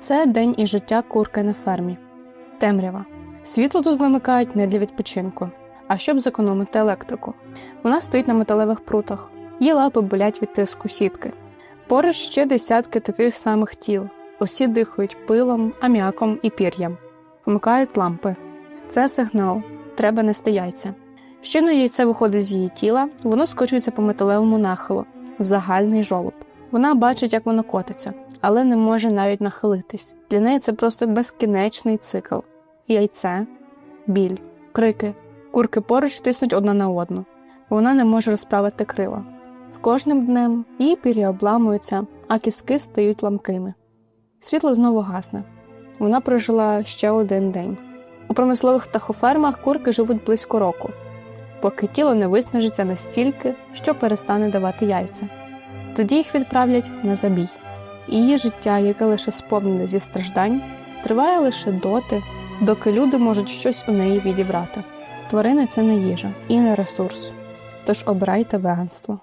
Це день і життя курки на фермі. Темрява. Світло тут вимикають не для відпочинку, а щоб зекономити електрику. Вона стоїть на металевих прутах, її лапи болять від тиску сітки. Поруч ще десятки таких самих тіл. Усі дихають пилом, аміаком і пір'ям. Вмикають лампи. Це сигнал. Треба нести яйця. Щойно яйце виходить з її тіла, воно скочується по металевому нахилу в загальний жолоб. Вона бачить, як воно котиться, але не може навіть нахилитись. Для неї це просто безкінечний цикл. Яйце, біль, крики. Курки поруч тиснуть одна на одну. Вона не може розправити крила. З кожним днем її пір'я обламуються, а кістки стають ламкими. Світло знову гасне. Вона прожила ще один день. У промислових птахофермах курки живуть близько року, поки тіло не виснажиться настільки, що перестане давати яйця. Тоді їх відправлять на забій. Її життя, яке лише сповнене зі страждань, триває лише доти, доки люди можуть щось у неї відібрати. Тварини це не їжа і не ресурс. Тож обирайте веганство.